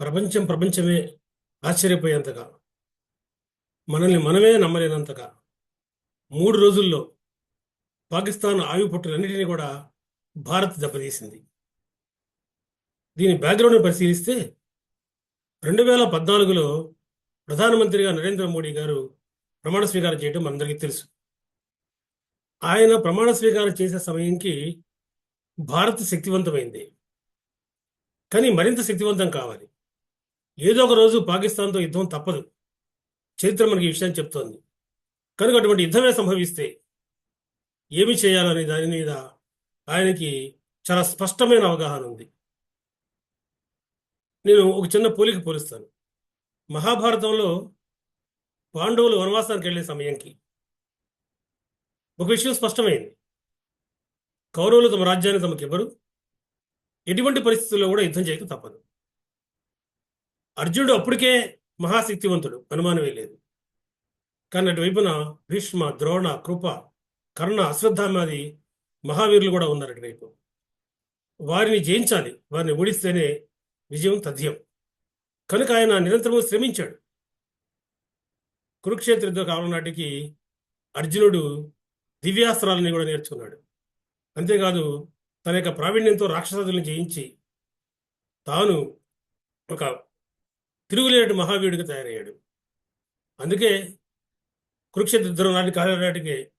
ప్రపంచం ప్రపంచమే ఆశ్చర్యపోయేంతగా మనల్ని మనమే నమ్మలేనంతగా మూడు రోజుల్లో పాకిస్తాన్ ఆయుపట్టులన్నిటినీ కూడా భారత్ దెబ్బతీసింది. దీని బ్యాక్గ్రౌండ్ని పరిశీలిస్తే రెండు వేల పద్నాలుగులో ప్రధానమంత్రిగా నరేంద్ర మోడీ గారు ప్రమాణ స్వీకారం చేయడం మనందరికీ తెలుసు. ఆయన ప్రమాణ స్వీకారం చేసే సమయంకి భారత్ శక్తివంతమైంది. కానీ మరింత శక్తివంతం కావాలి. ఏదో ఒక రోజు పాకిస్తాన్తో యుద్ధం తప్పదు. చరిత్ర మనకి ఈ విషయాన్ని చెప్తోంది. కనుక అటువంటి యుద్ధమే సంభవిస్తే ఏమి చేయాలనే దాని మీద ఆయనకి చాలా స్పష్టమైన అవగాహన ఉంది. నేను ఒక చిన్న పోలిక పోలిస్తాను. మహాభారతంలో పాండవులు వనవాసానికి వెళ్ళే సమయంకి ఒక విషయం స్పష్టమైంది. కౌరవులు తమ రాజ్యాన్ని తమకివ్వరు. ఎటువంటి పరిస్థితుల్లో కూడా యుద్ధం చేయక తప్పదు. అర్జునుడు అప్పటికే మహాశక్తివంతుడు. అనుమానమే లేదు. కానీ అటువైపున భీష్మ ద్రోణ కృప కర్ణ అశ్వత్థామాది మహావీరులు కూడా ఉన్నారు అటువైపు వారిని జయించాలి. వారిని ఓడిస్తేనే విజయం తథ్యం. కనుక ఆయన నిరంతరము శ్రమించాడు. కురుక్షేత్ర యుద్ధ కాలం నాటికి అర్జునుడు దివ్యాస్త్రాలని కూడా నేర్చుకున్నాడు. అంతేకాదు తన యొక్క ప్రావీణ్యంతో రాక్షసులను జయించి తాను ఒక తిరుగులేటి మహావీరుడిగా తయారయ్యాడు. అందుకే కురుక్షేత్ర యుద్ధం నాటి కాలం నాటికే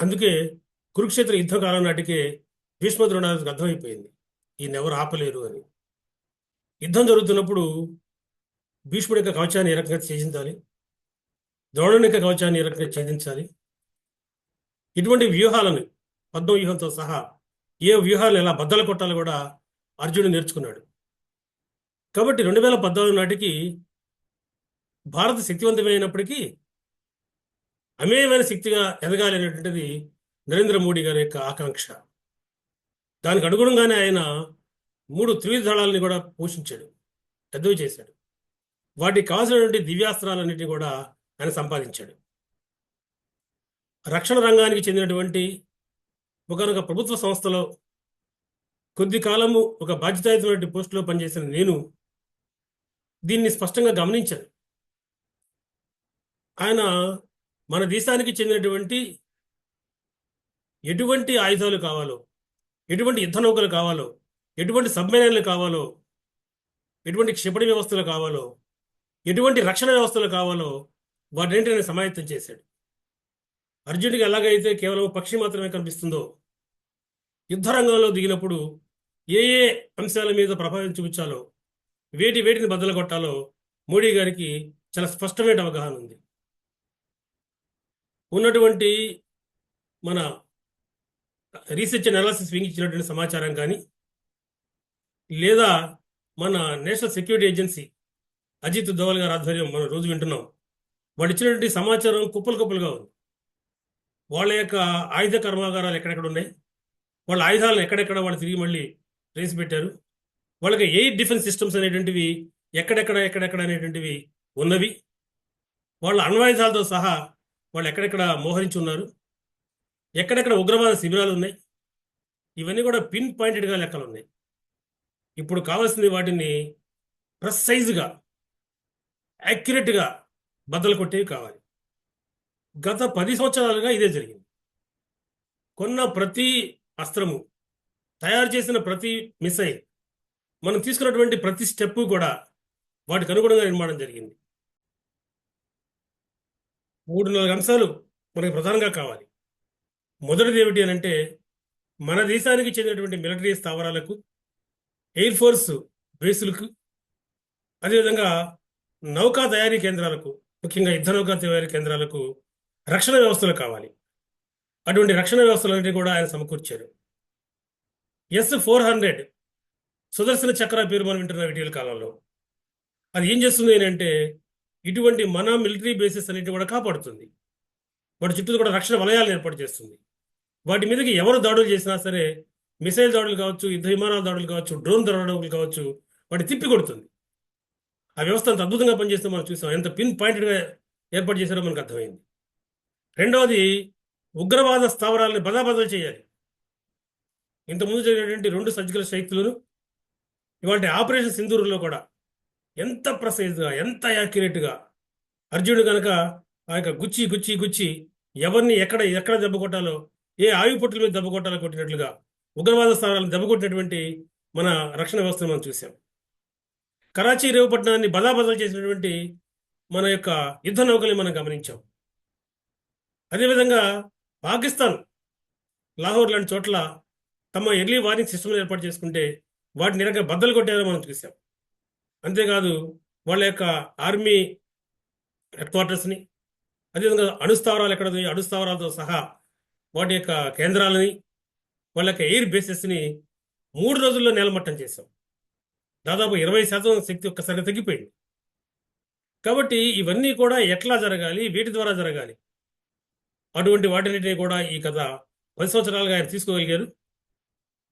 అందుకే కురుక్షేత్ర యుద్ధ కాలం నాటికే భీష్మ ద్రోణాలకు అర్థమైపోయింది. ఈయన ఎవరు ఆపలేరు అని. యుద్ధం జరుగుతున్నప్పుడు భీష్ముడి యొక్క కవచాన్ని ఏ రకంగా ఛేదించాలి ద్రోణుని యొక్క కవచాన్ని ఏ రకంగా ఛేదించాలి ఇటువంటి వ్యూహాలను పద్మ వ్యూహంతో సహా ఏ వ్యూహాలను ఎలా బద్దలు కొట్టాలో కూడా అర్జునుడు నేర్చుకున్నాడు. కాబట్టి రెండు వేల పద్నాలుగు నాటికి భారత శక్తివంతమైనప్పటికీ అమేయమైన శక్తిగా ఎదగాలి అనేటువంటిది నరేంద్ర మోడీ గారి యొక్క ఆకాంక్ష. దానికి అనుగుణంగానే ఆయన మూడు త్రివిధ దళాలని కూడా పోషించాడు పెద్దవి చేశాడు. వాటికి కావాల్సినటువంటి దివ్యాస్త్రాలన్నింటినీ కూడా ఆయన సంపాదించాడు. రక్షణ రంగానికి చెందినటువంటి ఒకనొక ప్రభుత్వ సంస్థలో కొద్ది కాలము ఒక బాధ్యతాయుతమైన పోస్టులో పనిచేసిన నేను దీన్ని స్పష్టంగా గమనించాను ఆయన మన దేశానికి చెందినటువంటి ఎటువంటి ఆయుధాలు కావాలో ఎటువంటి యుద్ధ నౌకలు కావాలో ఎటువంటి సబ్మెరైన్లు కావాలో ఎటువంటి క్షిపణి వ్యవస్థలు కావాలో ఎటువంటి రక్షణ వ్యవస్థలు కావాలో వాటిని సమాయత్తం చేశాడు. అర్జునుడికి ఎలాగైతే కేవలం పక్షి మాత్రమే కనిపిస్తుందో యుద్ధ రంగంలో దిగినప్పుడు ఏ ఏ అంశాల మీద ప్రభావం చూపించాలో వేటి వేటిని బద్దలు కొట్టాలో మోడీ గారికి చాలా స్పష్టమైన అవగాహన ఉంది. ఉన్నటువంటి మన రీసెర్చ్ అనాలిసిస్ వింగ్ ఇచ్చినటువంటి సమాచారం కానీ లేదా మన national security agency Ajit Doval గారి ఆధ్వర్యం మనం రోజు వింటున్నాం. వాళ్ళు ఇచ్చినటువంటి సమాచారం కుప్పలు కుప్పలుగా ఉంది. వాళ్ళ యొక్క ఆయుధ కర్మాగారాలు ఎక్కడెక్కడ ఉన్నాయి? వాళ్ళ ఆయుధాలను ఎక్కడెక్కడ వాళ్ళు తిరిగి మళ్ళీ రేసి పెట్టారు వాళ్ళకి ఎయిర్ డిఫెన్స్ సిస్టమ్స్ అనేటువంటివి ఎక్కడెక్కడ ఎక్కడెక్కడ అనేటువంటివి ఉన్నవి? వాళ్ళ అణ్వాయుధాలతో సహా వాళ్ళు ఎక్కడెక్కడ మోహరించి ఉన్నారు? ఎక్కడెక్కడ ఉగ్రవాద శిబిరాలు ఉన్నాయి? ఇవన్నీ కూడా పిన్ పాయింటెడ్గా లెక్కలు ఉన్నాయి. ఇప్పుడు కావాల్సింది వాటిని ప్రెసైజ్గా యాక్యురేట్గా బద్దలు కొట్టేవి కావాలి. గత పది సంవత్సరాలుగా ఇదే జరిగింది. కొన్న ప్రతి అస్త్రము తయారు చేసిన ప్రతి మిసైల్ మనం తీసుకున్నటువంటి ప్రతి స్టెప్ కూడా వాటికి అనుగుణంగా నిర్మాణం జరిగింది. మూడు నాలుగు అంశాలు మనకి ప్రధానంగా కావాలి. మొదటిది ఏమిటి అని అంటే మన దేశానికి చెందినటువంటి మిలిటరీ స్థావరాలకు ఎయిర్ ఫోర్స్ బేసులకు అదేవిధంగా నౌకా తయారీ కేంద్రాలకు ముఖ్యంగా యుద్ధ నౌకా తయారీ కేంద్రాలకు రక్షణ వ్యవస్థలు కావాలి. అటువంటి రక్షణ వ్యవస్థలన్నింటినీ కూడా ఆయన సమకూర్చారు. S four hundred Sudarshana Chakra పేరు మనం వింటున్న ఇటీవల కాలంలో. అది ఏం చేస్తుంది అంటే ఇటువంటి మన మిలిటరీ బేసెస్ అనేటివి కూడా కాపాడుతుంది. వాటి చుట్టూ కూడా రక్షణ వలయాలను ఏర్పాటు చేస్తుంది. వాటి మీదకి ఎవరు దాడులు చేసినా సరే మిసైల్ దాడులు కావచ్చు యుద్ధ విమానాల దాడులు కావచ్చు డ్రోన్ దాడులు కావచ్చు వాటి తిప్పి కొడుతుంది ఆ వ్యవస్థ అంత అద్భుతంగా పనిచేస్తే మనం చూసాం. ఎంత పిన్ పాయింటెడ్గా ఏర్పాటు చేశారో మనకు అర్థమైంది. రెండవది ఉగ్రవాద స్థావరాలను బదాబదలు చేయాలి. ఇంతకుముందు జరిగినటువంటి రెండు సర్జికల్ స్ట్రైక్లను ఇవాళ ఆపరేషన్ సింధూరులో కూడా ఎంత ప్రసైజ్గా ఎంత యాక్యురేట్గా అర్జునుడు కనుక ఆ యొక్క గుచ్చి గుచ్చి గుచ్చి ఎవరిని ఎక్కడ ఎక్కడ దెబ్బ కొట్టాలో ఏ ఆయువు పొట్టుల మీద దెబ్బ కొట్టాలో కొట్టినట్లుగా ఉగ్రవాద స్థానాలను దెబ్బ కొట్టినటువంటి మన రక్షణ వ్యవస్థను మనం చూసాం కరాచీ రేవు పట్టణాన్ని బదాబదలు చేసినటువంటి మన యొక్క యుద్ధ నౌకల్ని మనం గమనించాం. అదేవిధంగా పాకిస్తాన్ లాహోర్ లాంటి చోట్ల తమ ఎర్లీ వార్నింగ్ సిస్టమ్ ఏర్పాటు చేసుకుంటే వాటిని నిరంగా బద్దలు కొట్టారో మనం చూసాం. అంతేకాదు వాళ్ళ యొక్క ఆర్మీ హెడ్ క్వార్టర్స్ని అదేవిధంగా అణుస్థావరాలు ఎక్కడ అణుస్థావరాలతో సహా వాటి యొక్క కేంద్రాలని వాళ్ళ యొక్క ఎయిర్ బేసెస్ని మూడు రోజుల్లో నేలమట్టం చేశాం. దాదాపు ఇరవై శాతం శక్తి ఒక్కసారి తగ్గిపోయింది. కాబట్టి ఇవన్నీ కూడా ఎట్లా జరగాలి? వీటి ద్వారా జరగాలి. అటువంటి వాటిని కూడా ఈ కథ పది సంవత్సరాలుగా ఆయన తీసుకోగలిగారు.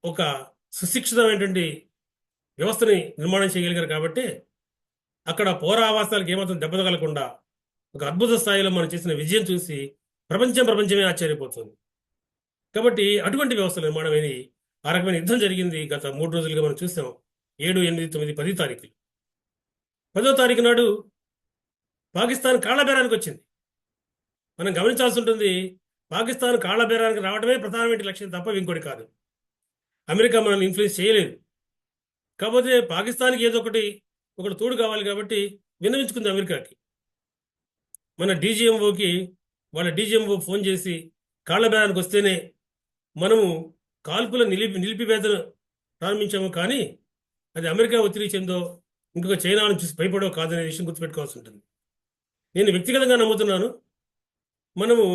ఒక సుశిక్షితమైనటువంటి వ్యవస్థని నిర్మాణం చేయగలిగారు కాబట్టి అక్కడ పోరా ఆవాసాలకు ఏమాత్రం దెబ్బ తగలకుండా ఒక అద్భుత స్థాయిలో మనం చేసిన విజయం చూసి ప్రపంచం ప్రపంచమే ఆశ్చర్యపోతుంది. కాబట్టి అటువంటి వ్యవస్థ నిర్మాణం అనేది ఆ రకమైన యుద్ధం జరిగింది. గత మూడు రోజులుగా మనం చూసాం. ఏడు ఎనిమిది తొమ్మిది పది తారీఖులు. పదో తారీఖు నాడు పాకిస్తాన్ కాళ్ళబేరానికి వచ్చింది. మనం గమనించాల్సి ఉంటుంది పాకిస్తాన్ కాళ్ళబేరానికి రావడమే ప్రధానమైన లక్ష్యం తప్ప ఇంకోటి కాదు. అమెరికా మనల్ని ఇన్ఫ్లుయెన్స్ చేయలేదు. కాకపోతే పాకిస్తాన్కి ఏదో ఒకటి ఒకటి తోడు కావాలి కాబట్టి విన్నవించుకుంది అమెరికాకి. మన డీజీఎంఓకి వాళ్ళ డీజీఎంఓ ఫోన్ చేసి కాళ్ళబేరానికి వస్తేనే మనము కాల్పుల నిలిపి నిలిపివేతను ప్రారంభించాము కానీ అది అమెరికా ఒత్తిడి చెందో ఇంకొక చైనాను చూసి భయపడో కాదనే విషయం గుర్తుపెట్టుకోవాల్సి ఉంటుంది. నేను వ్యక్తిగతంగా నమ్ముతున్నాను మనము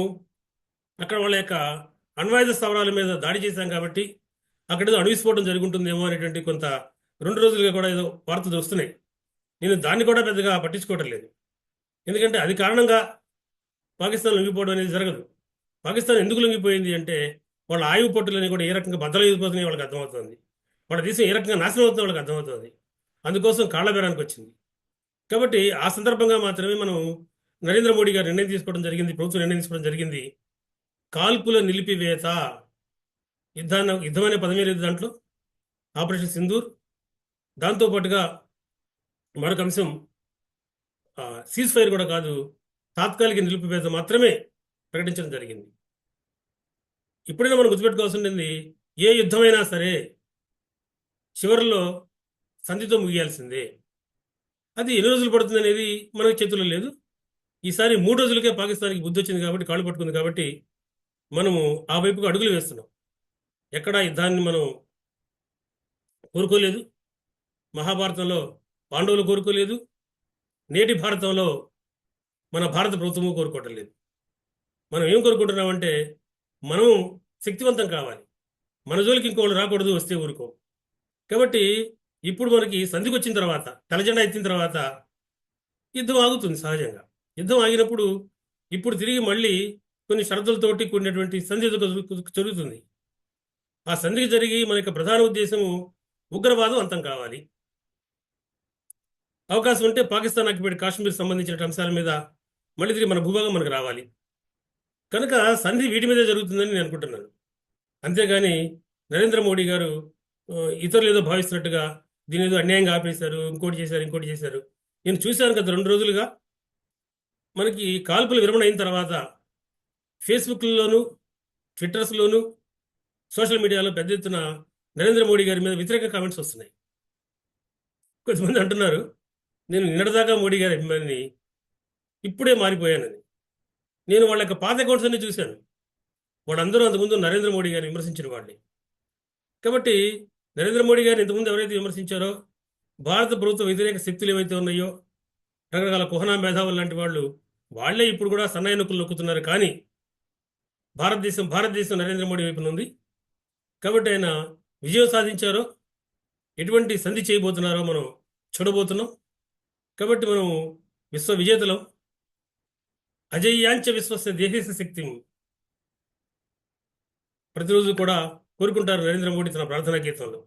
అక్కడ వాళ్ళ యొక్క అణ్వాయుధ స్థావరాల మీద దాడి చేశాం కాబట్టి అక్కడ ఏదో అణు జరుగుతుందేమో అనేటువంటి కొంత రెండు రోజులుగా కూడా ఏదో వార్తలు వస్తున్నాయి. నేను దాన్ని కూడా పెద్దగా పట్టించుకోవటం లేదు. ఎందుకంటే అది కారణంగా పాకిస్తాన్ లొంగిపోవడం అనేది జరగదు. పాకిస్తాన్ ఎందుకు లొంగిపోయింది అంటే వాళ్ళ ఆయువు పట్టులని కూడా ఏ రకంగా బద్దలైపోతున్నాయి వాళ్ళకి అర్థమవుతుంది. వాళ్ళ దేశం ఏ రకంగా నాశనం అవుతుంది వాళ్ళకి అర్థమవుతుంది. అందుకోసం కాళ్ళబేరానికి వచ్చింది. కాబట్టి ఆ సందర్భంగా మాత్రమే మనం నరేంద్ర మోడీ గారు నిర్ణయం తీసుకోవడం జరిగింది ప్రభుత్వం నిర్ణయం తీసుకోవడం జరిగింది. కాల్పుల నిలిపివేత. యుద్ధాన్ని యుద్ధం అనే పదమే లేదు దాంట్లో. ఆపరేషన్ సింధూర్. దాంతోపాటుగా మరొక అంశం సీజ్ ఫైర్ కూడా కాదు తాత్కాలిక నిలిపివేత మాత్రమే ప్రకటించడం జరిగింది. ఇప్పుడైనా మనం గుర్తుపెట్టుకోవాల్సి ఉంటుంది ఏ యుద్ధమైనా సరే చివరిలో సంధితో ముగియాల్సిందే. అది ఎన్ని రోజులు పడుతుంది అనేది మనకు చేతుల్లో లేదు. ఈసారి మూడు రోజులకే పాకిస్తాన్కి బుద్ధి వచ్చింది కాబట్టి కాళ్ళు పట్టుకుంది కాబట్టి మనము ఆ వైపుకు అడుగులు వేస్తున్నాం. ఎక్కడ యుద్ధాన్ని మనం కోరుకోలేదు. మహాభారతంలో పాండవులు కోరుకోలేదు. నేటి భారతంలో మన భారత ప్రభుత్వము కోరుకోవటం లేదు. మనం ఏం కోరుకుంటున్నామంటే మనం శక్తివంతం కావాలి. మన జోలికి ఇంకోళ్ళు రాకూడదు వస్తే ఊరుకో. కాబట్టి ఇప్పుడు మనకి సంధికి వచ్చిన తర్వాత తలజెండా ఎత్తిన తర్వాత యుద్ధం ఆగుతుంది సహజంగా. యుద్ధం ఆగినప్పుడు ఇప్పుడు తిరిగి మళ్ళీ కొన్ని షరతులతోటి కూడినటువంటి సంధి జరుగుతుంది. ఆ సంధికి జరిగి మన యొక్క ప్రధాన ఉద్దేశము ఉగ్రవాదం అంతం కావాలి. అవకాశం ఉంటే పాకిస్తాన్ అక్కిపెట్టి కాశ్మీర్ సంబంధించిన అంశాల మీద మళ్ళీ తిరిగి మన భూభాగం మనకు రావాలి. కనుక సంధి వీటి మీదే జరుగుతుందని నేను అనుకుంటున్నాను. అంతేగాని నరేంద్ర మోడీ గారు ఇతరులు ఏదో భావిస్తున్నట్టుగా దీని ఏదో అన్యాయంగా ఆపేశారు ఇంకోటి చేశారు ఇంకోటి చేశారు. నేను చూశాను గత రెండు రోజులుగా. మనకి కాల్పుల విరమణ అయిన తర్వాత ఫేస్బుక్లోను ట్విట్టర్స్లోను సోషల్ మీడియాలో పెద్ద ఎత్తున నరేంద్ర మోడీ గారి మీద వ్యతిరేక కామెంట్స్ వస్తున్నాయి. కొంతమంది అంటున్నారు నేను నిన్నటిదాకా మోడీ గారి అభిమానిని ఇప్పుడే మారిపోయానని. నేను వాళ్ళ యొక్క పాత అకౌంట్స్ అన్ని చూశాను. వాళ్ళందరూ అంతకుముందు నరేంద్ర మోడీ గారిని విమర్శించిన వాళ్ళని కాబట్టి నరేంద్ర మోడీ గారిని ఇంతకుముందు ఎవరైతే విమర్శించారో భారత ప్రభుత్వ వ్యతిరేక శక్తులు ఏవైతే ఉన్నాయో రకరకాల కుహనా మేధావులు లాంటి వాళ్ళు వాళ్ళే ఇప్పుడు కూడా సన్నాయి నొక్కులు నొక్కుతున్నారు. కానీ భారతదేశం భారతదేశం నరేంద్ర మోడీ వైపున ఉంది. కాబట్టి ఆయన విజయం సాధించారో ఎటువంటి సంధి చేయబోతున్నారో మనం చూడబోతున్నాం. కాబట్టి మనం విశ్వ విజేతలం అజయ్యాంచ విశ్వస్య దేశేశ శక్తి ప్రతిరోజు కూడా కోరుకుంటారు నరేంద్ర మోడీ తన ప్రార్థనా గీతంలో.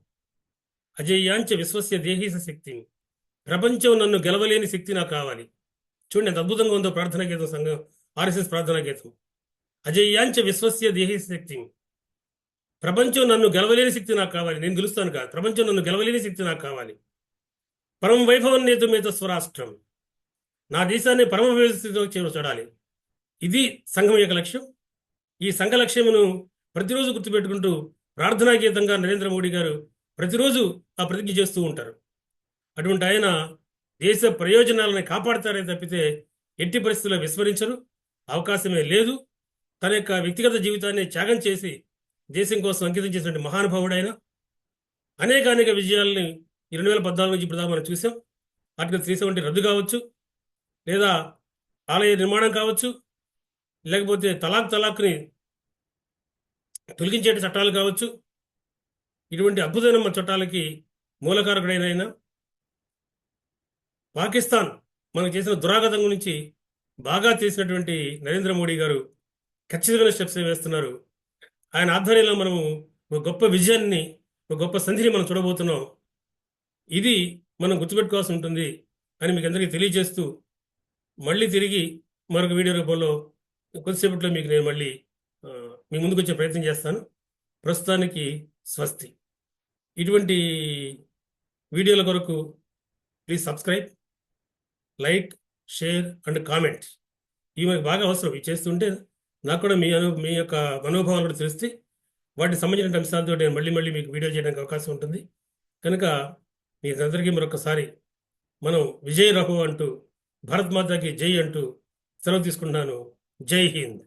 అజయ్యాంచ విశ్వస్య దేహీస శక్తి ప్రపంచం నన్ను గెలవలేని శక్తి నాకు కావాలి. చూడండి ఎంత అద్భుతంగా ఉందో ప్రార్థనా గీతం సంఘం ఆర్ఎస్ఎస్ ప్రార్థనా గీతం. అజయ్యాంచ విశ్వస్య దేహీస శక్తి ప్రపంచం నన్ను గెలవలేని శక్తి నాకు కావాలి. నేను గెలుస్తాను కాదు. ప్రపంచం నన్ను గెలవలేని శక్తి నాకు కావాలి. పరమ వైభవం నేతు మీద స్వరాష్ట్రం. నా దేశాన్ని పరమ వ్యవస్థితో చూడాలి. ఇది సంఘం యొక్క లక్ష్యం. ఈ సంఘ లక్ష్యమును ప్రతిరోజు గుర్తుపెట్టుకుంటూ ప్రార్థనా గీతంగా నరేంద్ర మోడీ గారు ప్రతిరోజు ఆ ప్రతిజ్ఞ చేస్తూ ఉంటారు. అటువంటి ఆయన దేశ ప్రయోజనాలను కాపాడతారే తప్పితే ఎట్టి పరిస్థితుల్లో విస్మరించరు. అవకాశమే లేదు. తన యొక్క వ్యక్తిగత జీవితాన్ని త్యాగం చేసి దేశం కోసం అంకితం చేసినటువంటి మహానుభావుడైన అనేక అనేక విజయాల్ని ఈ రెండు వేల పద్నాలుగు నుంచి ఇప్పుడు మనం చూసాం. ఆర్టికల్ త్రీ సెవెంటీ రద్దు కావచ్చు లేదా ఆలయ నిర్మాణం కావచ్చు లేకపోతే తలాక్ తలాక్ని తొలగించే చట్టాలు కావచ్చు. ఇటువంటి అద్భుతమైన మన చట్టాలకి మూలకారకుడైన ఆయన పాకిస్తాన్ మనకు చేసిన దురాగతం గురించి బాగా చేసినటువంటి నరేంద్ర మోడీ గారు ఖచ్చితమైన స్టెప్స్ వేస్తున్నారు. ఆయన ఆధ్వర్యంలో మనము ఒక గొప్ప విజయాన్ని ఒక గొప్ప సంధిని మనం చూడబోతున్నాం. ఇది మనం గుర్తుపెట్టుకోవాల్సి ఉంటుంది అని మీకు అందరికీ తెలియజేస్తూ మళ్ళీ తిరిగి మరొక వీడియో రూపంలో కొద్దిసేపట్లో మీకు నేను మళ్ళీ మీ ముందుకు వచ్చే ప్రయత్నం చేస్తాను. ప్రస్తుతానికి స్వస్తి. ఇటువంటి వీడియోల కొరకు please subscribe like share and comment ఇవి మనకు బాగా అవసరం. ఇవి చేస్తుంటే నాకు కూడా మీ అను మీ యొక్క మనోభావాలు కూడా తెలిస్తే వాటికి సంబంధించిన అంశాలతో నేను మళ్ళీ మళ్ళీ మీకు వీడియో చేయడానికి అవకాశం ఉంటుంది. కనుక మీ అందరికీ మరొకసారి మనం విజయ్ రహు అంటూ భారత్ మాతాకి జై అంటూ సెలవు తీసుకుంటున్నాను. జై హింద్.